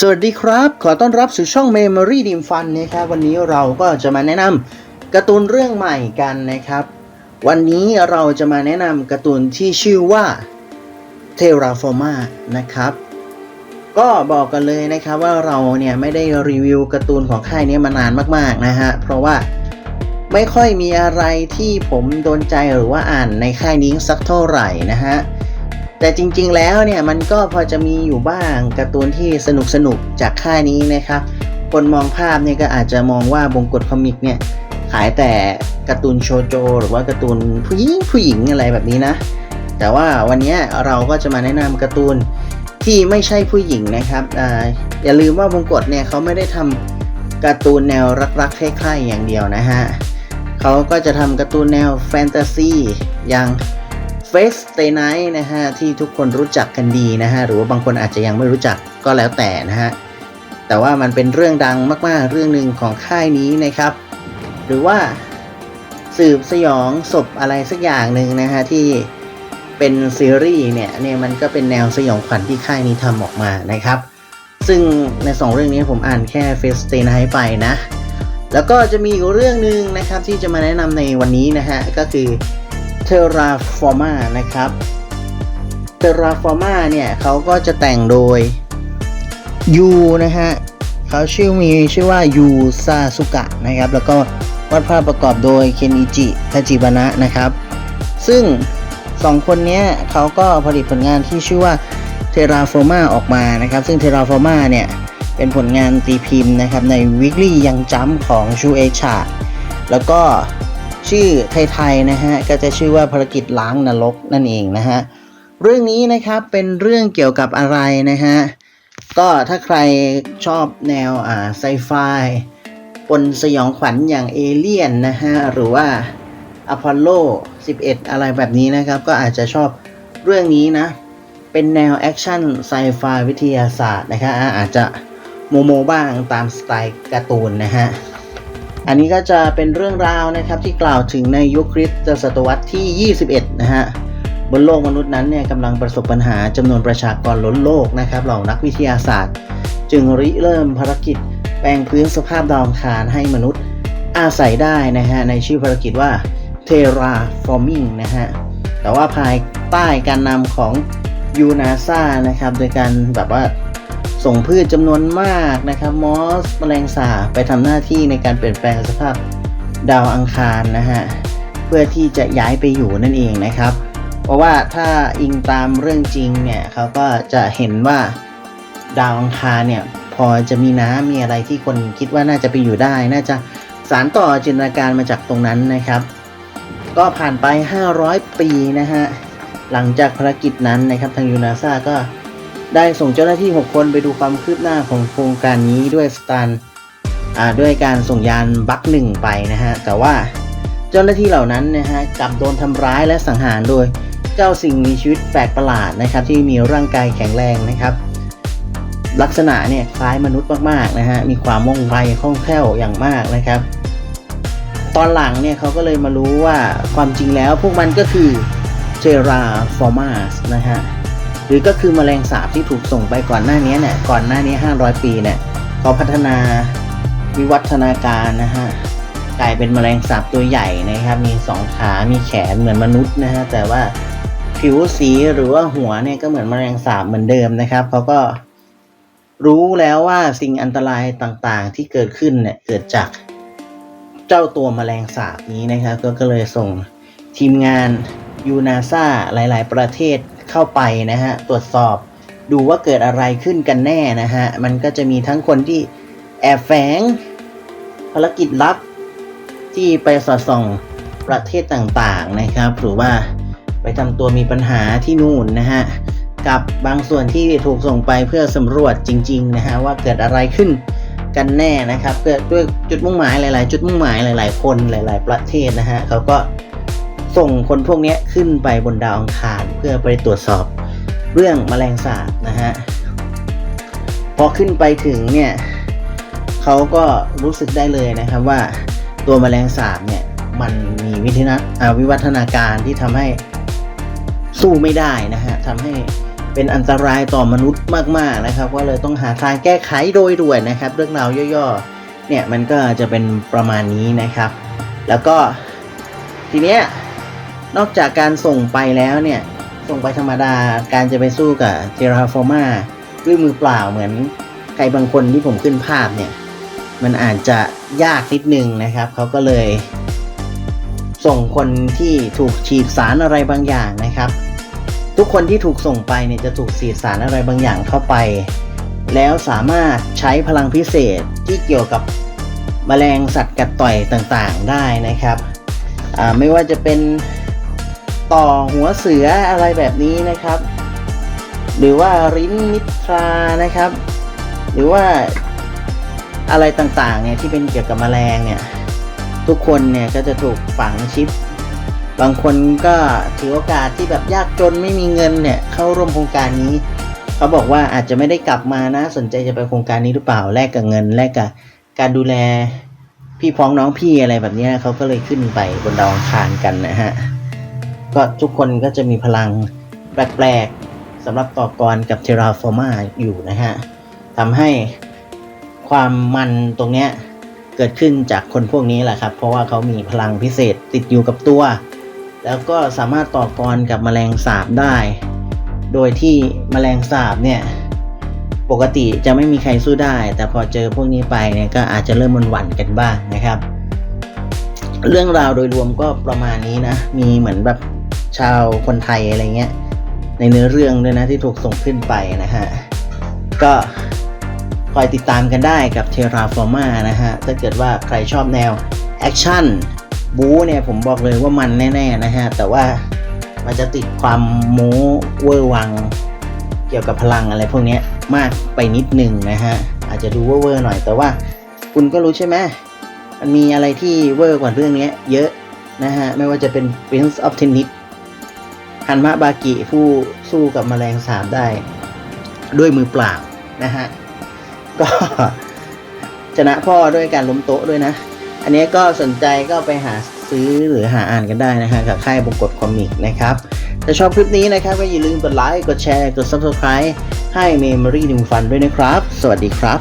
สวัสดีครับ ขอต้อนรับสู่ช่อง Memory d e m Fun นะครับ วันนี้เราก็จะมาแนะนำการ์ตูนเรื่องใหม่กันนะครับ วันนี้เราจะมาแนะนำการ์ตูนที่ชื่อว่า Terraforma นะครับ ก็บอกกันเลยนะครับว่าเราเนี่ยไม่ได้รีวิวการ์ตูนของค่ายนี้มานานมากๆนะฮะ เพราะว่า ไม่ค่อยมีอะไรที่ผมโดนใจหรือว่าอ่านในค่ายนี้สักเท่าไหร่นะฮะ แต่จริงๆแล้วเนี่ยมันก็พอจะมีอยู่บ้างการ์ตูนที่สนุกสนุกจากค่ายนี้นะครับ คนมองภาพเนี่ยก็อาจจะมองว่าบงกฎคอมิกเนี่ยขายแต่การ์ตูนโชโจหรือว่าการ์ตูนผู้หญิงผู้หญิงอะไรแบบนี้นะ แต่ว่าวันนี้เราก็จะมาแนะนำการ์ตูนที่ไม่ใช่ผู้หญิงนะครับออย่าลืมว่าบงกฎเนี่ยเขาไม่ได้ทำการ์ตูนแนวรักๆใคร่ๆอย่างเดียวนะฮะ เขาก็จะทำการ์ตูนแนวแฟนตาซีอย่าง Face Day Night นะฮะที่ทุกคนรู้จักกันดีนะฮะหรือว่าบางคนอาจจะยังไม่รู้จักก็แล้วแต่นะฮะแต่ว่ามันเป็นเรื่องดังมากๆ เรื่องหนึ่งของค่ายนี้นะครับ หรือว่าสืบสยองศพอะไรสักอย่างหนึ่งนะฮะที่เป็นซีรีส์เนี่ยเนี่ยมันก็เป็นแนวสยองขวัญที่ค่ายนี้ทำออกมานะครับ ซึ่งในสองเรื่องนี้ผมอ่านแค่ Face Day Night ไปนะ แล้วก็จะมีอีกเรื่องหนึ่งนะครับที่จะมาแนะนำในวันนี้นะฮะ ก็คือ Terraforma นะครับ Terraforma เนี่ยเขาก็จะแต่งโดย ยูนะฮะเขาชื่อมีชื่อว่ายูซาสุกะนะครับ แล้วก็วาดภาพประกอบโดยเคนอิจิทาจิบานะนะครับ ซึ่งสองคนเนี้ยเขาก็ผลิตผลงานที่ชื่อว่า Terraforma ออกมานะครับ ซึ่ง Terraforma เนี่ย เป็นผลงานตีพิมพ์นะครับใน Weekly ยังจัมของชูเอชาแล้วก็ชื่อไทยๆนะฮะก็จะชื่อว่าภารกิจล้างนรกนั่นเองนะฮะเรื่องนี้นะครับเป็นเรื่องเกี่ยวกับอะไรนะฮะก็ถ้าใครชอบแนวอ่าไซไฟปนสยองขวัญอย่างเอเลี่ยนนะฮะหรือว่าอพอลโล 11 อะไรแบบนี้นะครับ ก็อาจจะชอบเรื่องนี้นะ เป็นแนวแอคชั่นไซไฟวิทยาศาสตร์นะครับอาจจะ โมโมบ้างตามสไตล์การ์ตูนนะฮะ อันนี้ก็จะเป็นเรื่องราวนะครับที่กล่าวถึงในยุคคริสตศตวรรษที่ 21 นะฮะ บนโลกมนุษย์นั้นเนี่ยกำลังประสบปัญหาจำนวนประชากรล้นโลกนะครับ เหล่านักวิทยาศาสตร์ จึงริเริ่มภารกิจ แปลงพื้นสภาพดาวอังคารให้มนุษย์อาศัยได้นะฮะในชื่อภารกิจว่า Terraforming นะฮะ แต่ว่าภายใต้การนำของยูนาซานะครับ โดยการแบบว่า ส่งพืชจำนวนมากนะครับ มอสแมลงสาบไปทำหน้าที่ในการเปลี่ยนแปลงสภาพดาวอังคารนะฮะเพื่อที่จะย้ายไปอยู่นั่นเองนะครับ เพราะว่าถ้าอิงตามเรื่องจริงเนี่ยเขาก็จะเห็นว่าดาวอังคารเนี่ยพอจะมีน้ำมีอะไรที่คนคิดว่าน่าจะไปอยู่ได้ น่าจะสารต่อจินตนาการมาจากตรงนั้นนะครับ ก็ผ่านไป 500 ปีนะฮะหลังจากภารกิจนั้นนะครับทางยูนาซาก็ ได้ส่งเจ้าหน้าที่ 6 คนไปดูความคืบหน้าของโครงการนี้ด้วยสตาร์อ่าด้วยการส่งยานบัคหนึ่งไปนะฮะ แต่ว่าเจ้าหน้าที่เหล่านั้นนะฮะกลับโดนทำร้ายและสังหารโดยเจ้าสิ่งมีชีวิตแปลกประหลาดนะครับ ที่มีร่างกายแข็งแรงนะครับ ลักษณะเนี่ยคล้ายมนุษย์มากๆนะฮะมีความว่องไวคล่องแคล่วอย่างมากนะครับ ตอนหลังเนี่ยเขาก็เลยมารู้ว่าความจริงแล้วพวกมันก็คือ Terraformers นะฮะ หรือก็คือแมลงสาบที่ถูกส่งไปก่อนหน้านี้เนี่ยก่อนหน้านี้ 500 ปีเนี่ยเขาพัฒนาวิวัฒนาการนะฮะกลายเป็นแมลงสาบตัวใหญ่นะครับมีสองขามีแขนเหมือนมนุษย์นะฮะแต่ว่าผิวสีหรือว่าหัวเนี่ยก็เหมือนแมลงสาบเหมือนเดิมนะครับเขาก็รู้แล้วว่าสิ่งอันตรายต่างๆที่เกิดขึ้นเนี่ยเกิดจากเจ้าตัวแมลงสาบนี้นะครับก็ก็เลยส่งทีมงานยูนาซาหลาย ๆ ประเทศ เข้าไปนะฮะตรวจสอบดูว่าเกิดอะไรขึ้นกันแน่นะฮะ มันก็จะมีทั้งคนที่แอบแฝงภารกิจลับที่ไปสอดส่องประเทศต่างๆนะครับ หรือว่าไปทำตัวมีปัญหาที่นู่นนะฮะ กับบางส่วนที่ถูกส่งไปเพื่อสำรวจจริงๆนะฮะว่าเกิดอะไรขึ้นกันแน่นะครับเกิดด้วยจุดมุ่งหมายหลาย ๆ จุดมุ่งหมายหลาย ๆ คนหลาย ๆ ประเทศนะฮะเขาก็ ส่งคนพวกนี้ขึ้นไปบนดาวอังคารเพื่อไปตรวจสอบเรื่องแมลงสาบนะฮะ พอขึ้นไปถึงเนี่ยเขาก็รู้สึกได้เลยนะครับว่าตัวแมลงสาบเนี่ยมันมีวิทนาวิวัฒนาการที่ทำให้สสู้ไม่ได้นะฮะทำให้เป็นอันตรายต่อมนุษย์มากๆนะครับก็เลยต้องหาทางแก้ไขโดยด่วนนะครับ เรื่องราวย่อๆเนี่ยมันก็จะเป็นประมาณนี้นะครับ แล้วก็ทีเนี้ย นอกจากการส่งไปแล้วเนี่ย ส่งไปธรรมดาการจะไปสู้กับเทราฟอร์มาด้วยมือเปล่าเหมือนใครบางคนที่ผมขึ้นภาพเนี่ย มันอาจจะยากนิดนึงนะครับ เขาก็เลย ส่งคนที่ถูกฉีดสารอะไรบางอย่างนะครับ ทุกคนที่ถูกส่งไปเนี่ยจะถูกฉีดสารอะไรบางอย่างเข้าไป แล้วสามารถใช้พลังพิเศษที่เกี่ยวกับแมลงสัตว์กัดต่อยต่างๆได้นะครับ ไม่ว่าจะเป็น ต่อหัวเสืออะไรแบบนี้นะครับ หรือว่าริ้นมิตรานะครับ หรือว่าอะไรต่างๆเนี่ยที่เป็นเกี่ยวกับแมลงเนี่ยทุกคนเนี่ยก็จะถูกฝังชิป บางคนก็ถือโอกาสที่แบบยากจนไม่มีเงินเนี่ยเข้าร่วมโครงการนี้ เขาบอกว่าอาจจะไม่ได้กลับมานะสนใจจะไปโครงการนี้หรือเปล่าแลกกับเงินแลกกับการดูแลพี่พ้องน้องพี่อะไรแบบเนี้ยเขาก็เลยขึ้นไปบนดาวอังคารกันนะฮะ ก็ทุกคนก็จะมีพลังแปลกๆสำหรับต่อกรกับเทราฟอร์มาอยู่นะฮะทำให้ความมันตรงเนี้ยเกิดขึ้นจากคนพวกนี้แหละครับ เพราะว่าเขามีพลังพิเศษติดอยู่กับตัว แล้วก็สามารถต่อกรกับแมลงสาบได้ โดยที่แมลงสาบเนี่ยปกติจะไม่มีใครสู้ได้ แต่พอเจอพวกนี้ไปเนี่ยก็อาจจะเริ่มมันหวั่นกันบ้างนะครับ เรื่องราวโดยรวมก็ประมาณนี้นะ มีเหมือนแบบ ชาวคนไทยอะไรเงี้ย ในเนื้อเรื่องด้วยนะที่ถูกส่งขึ้นไปนะฮะ ก็คอยติดตามกันได้กับ Terraforma นะฮะ ถ้าเกิดว่าใครชอบแนวแอคชั่นบู๊เนี่ยผมบอกเลยว่ามันแน่ๆนะฮะ แต่ว่ามันจะติดความโม้เวอร์วัง เกี่ยวกับพลังอะไรพวกนี้มากไปนิดนึงนะฮะ อาจจะดูเวอร์หน่อยแต่ว่าคุณก็รู้ใช่ไหมมันมีอะไรที่เวอร์กว่าเรื่องนี้เยอะนะฮะ ไม่ว่าจะเป็น Prince of Tennis ฮันมะบากิผู้สู้กับแมลงสาบได้ด้วยมือเปล่านะฮะ ก็ชนะพ่อด้วยการล้มโต๊ะด้วยนะ อันนี้ก็สนใจก็ไปหาซื้อหรือหาอ่านกันได้นะฮะกับค่ายบงกฎคอมิกนะครับถ้าชอบคลิปนี้นะครับก็อย่าลืมกดไลค์ กดแชร์ กด Subscribe ให้ Memory 1 Fun ด้วยนะครับ สวัสดีครับ